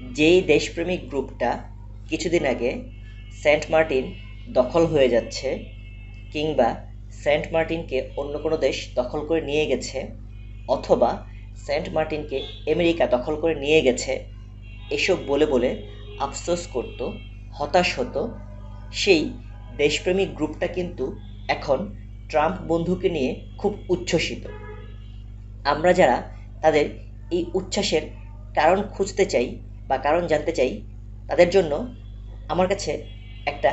যেই দেশপ্রেমিক গ্রুপটা কিছুদিন আগে সেন্ট মার্টিন দখল হয়ে যাচ্ছে কিংবা সেন্ট মার্টিনকে অন্য কোনো দেশ দখল করে নিয়ে গেছে, অথবা সেন্ট মার্টিনকে আমেরিকা দখল করে নিয়ে গেছে, এসব বলে বলে আফসোস করতো, হতাশ হতো। সেই দেশপ্রেমিক গ্রুপটা কিন্তু এখন ট্রাম্প বন্ধুকে নিয়ে খুব উচ্ছ্বসিত। আমরা যারা তাদের এই উচ্ছ্বাসের কারণ খুঁজতে চাই বা কারণ জানতে চাই, তাদের জন্য আমার কাছে একটা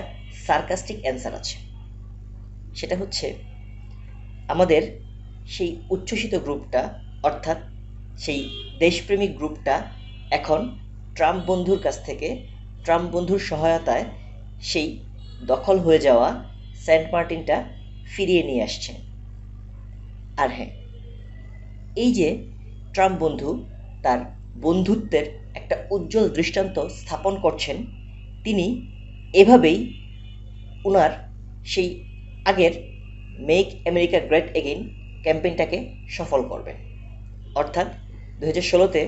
সার্কাস্টিক অ্যান্সার আছে। সেটা হচ্ছে, আমাদের সেই উচ্ছ্বসিত গ্রুপটা, অর্থাৎ সেই দেশপ্রেমিক গ্রুপটা এখন ট্রাম্প বন্ধুর কাছ থেকে, ট্রাম্প বন্ধুর সহায়তায় সেই দখল হয়ে যাওয়া সেন্ট মার্টিনটা ফিরিয়ে নিয়ে আসছে। আর হ্যাঁ এই যে ট্রাম্প বন্ধু, তার বন্ধুত্বের একটা উজ্জ্বল দৃষ্টান্ত স্থাপন করছেন তিনি। এভাবেই ওনার সেই আগের মেক আমেরিকা গ্রেট এগেইন ক্যাম্পেইনটাকে সফল করবেন। অর্থাৎ দু হাজার ষোলোতে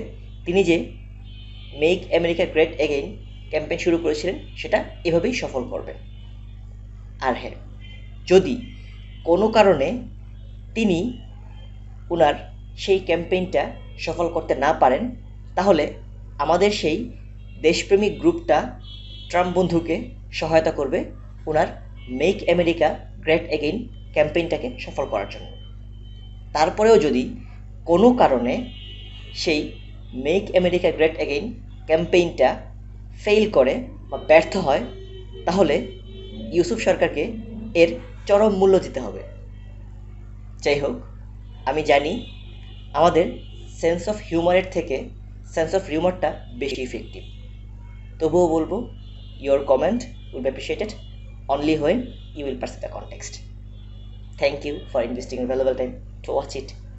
তিনি যে make America great again campaign শুরু করেছিলেন, সেটা এভাবেই সফল করবেন। আর হ্যাঁ যদি কোনো কারণে তিনি ওনার সেই ক্যাম্পেইনটা সফল করতে না পারেন তাহলে আমাদের সেই দেশপ্রেমিক গ্রুপটা ট্রাম্প বন্ধুকে সহায়তা করবে ওনার মেক আমেরিকা গ্রেট এগেইন ক্যাম্পেইনটাকে সফল করার জন্য। তারপরেও যদি কোনো কারণে সেই মেক আমেরিকা গ্রেট এগেইন ক্যাম্পেইনটা ফেল করে বা ব্যর্থ হয়, তাহলে ইউসুফ সরকারকে এর চরম মূল্য দিতে হবে। যাই হোক, আমি জানি আমাদের সেন্স অফ হিউমারের থেকে সেন্স অফ হিউমারটা বেশি ইফেক্টিভ তবুও বলব your comment will appreciated only when you will perceive the context thank you for investing valuable time to watch it